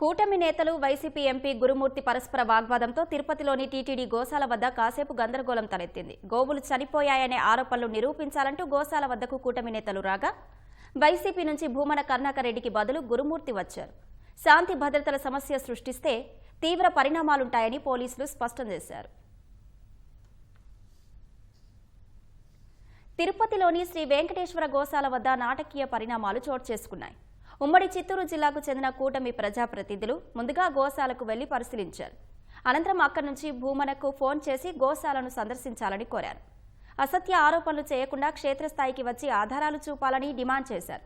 కూటమి నేతలు YCP MP గురుమూర్తి పరస్పర వాగ్వాదంతో తిరుపతిలోని టీటీడీ గోశాల వద్ద కాసేపు గందరగోళం తలెత్తింది. గోవులు చనిపోయాయనే ఆరోపణలు నిరూపించాలంటూ గోశాల వద్దకు కూటమి నేతలు రాగా వైసీపీ నుంచి భూమన కర్ణాకరెడ్డికి బదులు గురుమూర్తి వచ్చారు. శాంతి భద్రతల సమస్య సృష్టిస్తే తీవ్ర పరిణామాలుంటాయని పోలీసులు స్పష్టం చేశారు. తిరుపతిలోని శ్రీ వెంకటేశ్వర గోశాల వద్ద నాటకీయ పరిణామాలు చోటు చేసుకున్నాయి. ఉమ్మడి చిత్తూరు జిల్లాకు చెందిన కూటమి ప్రజాప్రతినిధులు ముందుగా గోశాలకు వెళ్ళి పరిశీలించారు. అనంతరం అక్కడి నుంచి భూమనకు ఫోన్ చేసి గోశాలను సందర్శించాలని కోరారు. అసత్య ఆరోపణలు చేయకుండా క్షేత్రస్థాయికి వచ్చి ఆధారాలు చూపాలని డిమాండ్ చేశారు.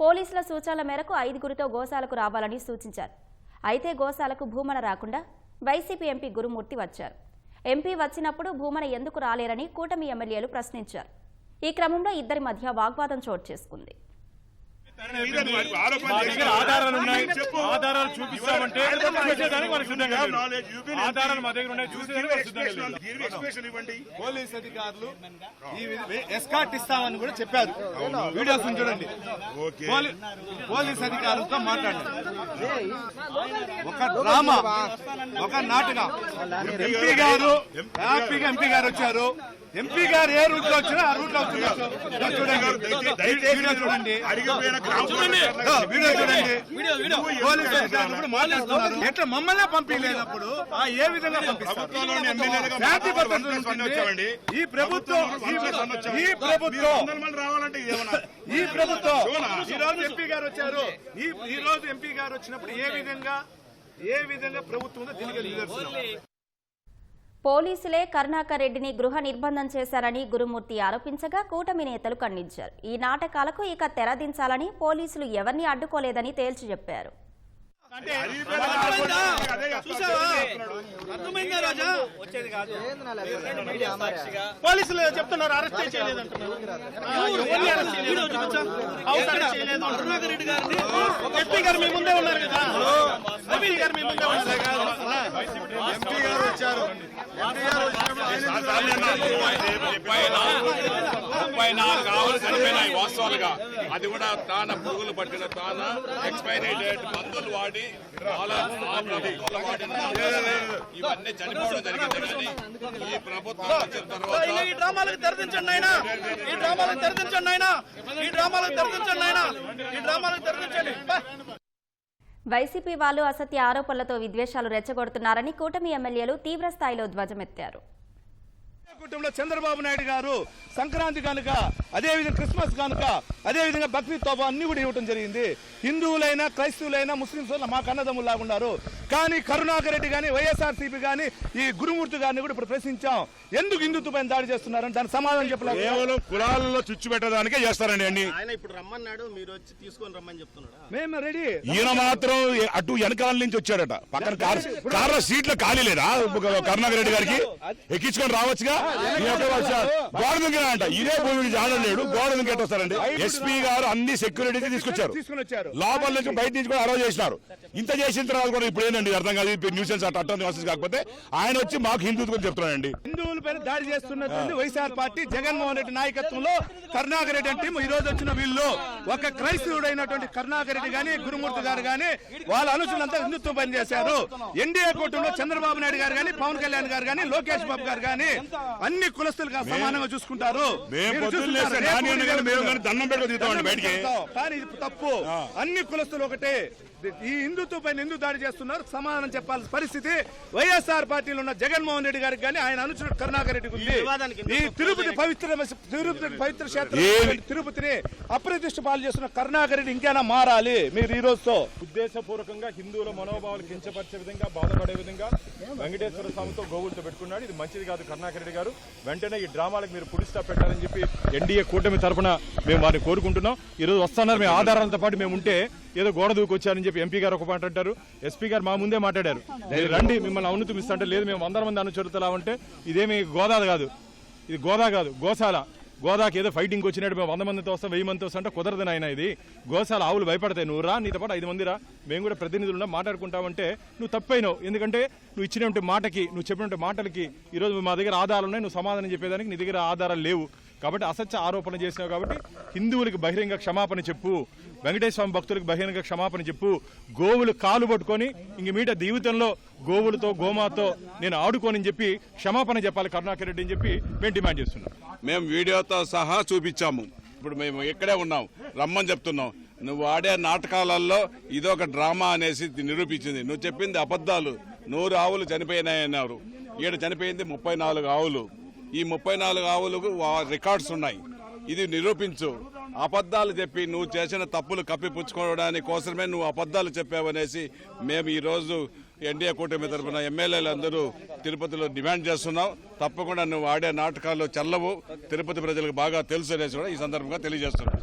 పోలీసుల సూచనల మేరకు ఐదుగురితో గోశాలకు రావాలని సూచించారు. అయితే గోశాలకు భూమన రాకుండా వైసీపీ ఎంపీ గురుమూర్తి వచ్చారు. ఎంపీ వచ్చినప్పుడు భూమన ఎందుకు రాలేరని కూటమి ఎమ్మెల్యేలు ప్రశ్నించారు. ఈ క్రమంలో ఇద్దరి మధ్య వాగ్వాదం చోటు చేసుకుంది. ఆధారాలు ఉన్నాయి. ఆధారాలు చూపిస్తామంటే చూసేదానికి సిద్ధంగా. ఆధారాలు మా దగ్గర ఉన్నాయి. చూసేదానికి. పోలీస్ అధికారులు ఎస్కాట్ ఇస్తామని కూడా చెప్పారు. వీడియోస్ చూడండి. పోలీ- పోలీస్ అధికారులతో మాట్లాడారు ఒక డ్రామా ఒక నాటకం. ఎంపీ గారు హ్యాపీగా ఎంపీ గారు. వచ్చారు. ఎంపీ గారు ఏ రూట్లో వచ్చినా ఆ రూట్లో చూడండి. వీడియో చూడండి. వీడియో చూడండి. ఎట్లా మమ్మల్ని పంపించలేనప్పుడు? ఏ విధంగా పంపిస్తారు. ఈ ప్రభుత్వం ఈ- ప్రభుత్వం రావాలంటే ఈ ప్రభుత్వం ఈ రోజు ఎంపీ గారు వచ్చారు. ఈ రోజు ఎంపీ గారు వచ్చినప్పుడు ఏ విధంగా ఏ విధంగా ప్రభుత్వం ఉందో పోలీసులే కరుణాకర్ రెడ్డిని గృహ నిర్బంధం చేశారని గురుమూర్తి ఆరోపించగా కూటమి నేతలు ఖండించారు. ఈ నాటకాలకు ఇక తెరదించాలని పోలీసులు ఎవరిని అడ్డుకోలేదని తేల్చి చెప్పారు. పోలీసులు చెప్తున్నారు అరెస్ట్ చేయలేదంటున్నారు ఎవరిని అరెస్ట్ చేయలేదు? ఎస్పీ గారు మీ ముందే ఉన్నారు కదా? గారు మీ ముందే ఉన్నారు ముప్పై నాలుగు ఆవులు చనిపోయినాయి వాస్తవాలుగా అది కూడా తాన పురుగులు పట్టిన తాన ఎక్స్పైరీ డేట్ మందులు వాడి ఇవన్నీ చనిపోవడం జరిగింది కానీ ఈ ప్రభుత్వం వచ్చిన తర్వాత ఈ డ్రామాలకు తెరదించండి ఆయన ఈ డ్రామాలకు తెరదించండి ఆయన ఈ డ్రామాలకు తెరదించండి ఆయన ఈ డ్రామాలకు తెరదించండి. వైసీపీ వాళ్ళు అసత్య ఆరోపణలతో విద్వేషాలు రెచ్చగొడుతున్నారని కూటమి ఎమ్మెల్యేలు తీవ్రస్థాయిలో ధ్వజమెత్తారు. కుటుంబంలో చంద్రబాబు నాయుడు గారు సంక్రాంతి కనుక అదే విధంగా క్రిస్మస్ కనుక అదే విధంగా బక్రీద్ తోఫా అన్ని కూడా ఇవ్వడం జరిగింది. హిందువులైనా క్రైస్తవులైనా ముస్లింస్ మా కన్నదమ్ములా ఉన్నారు. కానీ కరుణాకర్ రెడ్డి కానీ వైఎస్ఆర్సీపీ కానీ ఈ గురుమూర్తి గారిని కూడా ఇప్పుడు ప్రశ్నించాం. ఎందుకు హిందుత్వ పైన దాడి చేస్తున్నారని దానికి సమాధానం చెప్పలేదు కేవలం కులాలలో చుచ్చు పెట్టడానికే చేస్తారండి అన్ని. ఆయన ఇప్పుడు రమ్మన్నాడు మీరు వచ్చి తీసుకొని రమ్మని చెప్తున్నాడా? మేము రెడీ. ఈయన మాత్రం అటు వెనకాల నుంచి వచ్చాడట. పక్కన కార్ కార్ల సీట్ల ఖాళీ లేదా? కరుణాకర్ రెడ్డి గారికి? ఎక్కించుకొని రావచ్చుగా. గోడ దిగిన అంట. ఇదే భూమి ఆడలేడు గోడ దిగి వస్తారండి ఎస్పీ గారు అన్ని సెక్యూరిటీ తీసుకొచ్చారు. లోపల నుంచి బయట నుంచి కూడా అలౌ చేసినారు. ఇంత చేసిన తర్వాత కూడా ఇప్పుడు ఏంటండి? అర్థం కాదు. న్యూసెన్స్ అట్ట న్యూసెన్స్ కాకపోతే. ఆయన వచ్చి మాకు హిందుత్వం చెప్తున్నాడండి. హిందువుల పైన దాడి చేస్తున్నటువంటి వైఎస్ఆర్ పార్టీ జగన్మోహన్ రెడ్డి నాయకత్వంలో కరుణాకర్ రెడ్డి అంటే ఈ రోజు వచ్చిన వీళ్ళు. ఒక క్రైస్తవుడైనటువంటి కరుణాకర్ రెడ్డి గాని గురుమూర్తి గారు గాని వాళ్ళ అనుచరులంతా హిందుత్వం పని చేశారు ఎన్డీఏ కూటమిలో చంద్రబాబు నాయుడు గారు గాని పవన్ కళ్యాణ్ గారు గాని లోకేష్ బాబు గారు గాని అన్ని కులస్తులుగా సమానంగా చూసుకుంటారు. కానీ ఇది తప్పు. అన్ని కులస్తులు ఒకటే. ఈ హిందుత్వ పైన ఎందుకు దాడి చేస్తున్నారు? సమాధానం చెప్పాల్సిన పరిస్థితి వైఎస్ఆర్ పార్టీలో ఉన్న జగన్మోహన్ రెడ్డి గారికి కానీ ఆయన అనుచరుడు కరుణాకర్ రెడ్డికి ఉంది. ఈ తిరుపతి పవిత్ర తిరుపతి పవిత్ర క్షేత్రం తిరుపతిని అప్రతిష్ట పాలు చేస్తున్న కరుణాకర్ రెడ్డి ఇంకైనా మారాలి? మీరు ఈ రోజుతో. ఉద్దేశపూర్వకంగా హిందువుల మనోభావాలు కించపరిచే విధంగా బాధపడే విధంగా వెంకటేశ్వర స్వామితో గోవులతో పెట్టుకున్నాడు. ఇది మంచిది కాదు కరుణాకర్ రెడ్డి గారు. వెంటనే ఈ డ్రామాలకు మీరు పులి స్టాప్ పెట్టాలని చెప్పి ఎన్డీఏ కూటమి తరఫున మేము వారిని కోరుకుంటున్నాం. ఈరోజు వస్తున్నారు మేము ఆధారాలతో పాటు మేము ఉంటే ఏదో గోడ దూకొచ్చారని చెప్పి ఎంపీ గారు ఒక మాట అంటారు. ఎస్పీ గారు మా ముందే మాట్లాడారు. రండి మిమ్మల్ని అవును ఇస్తా అంటే లేదు మేము వందల మంది అనుచరుతలా ఉంటే ఇదేమి గోదా కాదు. ఇది గోదా కాదు గోశాల. గోదాకి ఏదో ఫైటింగ్ వచ్చినట్టు మేము వంద మందితో వస్తాం వెయ్యి మందితో వస్తాం అంటే కుదరదు నాయన ఇది. గోశాల ఆవులు భయపడతాయి నువ్వు రా నీతో పాటు ఐదు మంది రా మేము కూడా ప్రతినిధులు మాట్లాడుకుంటామంటే నువ్వు తప్పైనావు. ఎందుకంటే నువ్వు ఇచ్చినటువంటి మాటకి నువ్వు చెప్పినటువంటి మాటలకి ఈరోజు మా దగ్గర ఆధారాలు ఉన్నాయి నువ్వు సమాధానం చెప్పేదానికి నీ దగ్గర ఆధారాలు లేవు. కాబట్టి అసత్య ఆరోపణ చేసినావు కాబట్టి హిందువులకి బహిరంగ క్షమాపణ చెప్పు వెంకటేశ్వర స్వామి భక్తులకు బహిరంగ క్షమాపణ చెప్పు. గోవులు కాలు పట్టుకొని ఇంక మీట జీవితంలో గోవులతో గోమాతో నేను ఆడుకోనని చెప్పి క్షమాపణ చెప్పాలి కరుణాకర్ రెడ్డి అని చెప్పి మేము డిమాండ్ చేస్తున్నాం. మేము వీడియోతో సహా చూపించాము. ఇప్పుడు మేము ఇక్కడే ఉన్నాం. రమ్మని చెప్తున్నాం. నువ్వు ఆడే నాటకాలలో ఇదొక డ్రామా అనేసి నిరూపించింది. నువ్వు చెప్పింది అబద్ధాలు. నూరు ఆవులు చనిపోయినాయన్నారు. ఈడ చనిపోయింది ముప్పై నాలుగు ఆవులు. ఈ ముప్పై నాలుగు ఆవులకు రికార్డ్స్ ఉన్నాయి. ఇది నిరూపించు. అబద్ధాలు చెప్పి నువ్వు చేసిన తప్పులు కప్పిపుచ్చుకోవడానికి కోసమే నువ్వు అబద్ధాలు చెప్పావనేసి మేము ఈరోజు ఎన్డీఏ కూటమి తరఫున ఎమ్మెల్యేలు అందరూ తిరుపతిలో డిమాండ్ చేస్తున్నాం. తప్పకుండా నువ్వు ఆడే నాటకాల్లో చల్లవు. తిరుపతి ప్రజలకు బాగా తెలుసు అనేసి కూడా ఈ సందర్భంగా తెలియజేస్తున్నాం.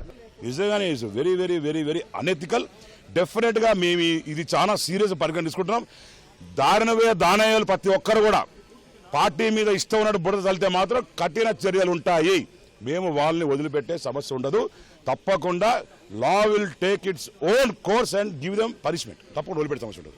నిజంగానే it's very very very very unethical డెఫినెట్గా మేము ఇది చాలా సీరియస్ పరిగణించుకుంటున్నాం. తీసుకుంటున్నాం దారుణవే ప్రతి ఒక్కరు కూడా. పార్టీ మీద ఇష్టం ఉన్నట్టు బుడద చల్లితే మాత్రం కఠిన చర్యలు ఉంటాయి మేము వాళ్ళని వదిలిపెట్టే సమస్య ఉండదు. తప్పకుండా law will take its own course and give them punishment తప్పకుండా వదిలిపెట్టే సమస్య ఉండదు.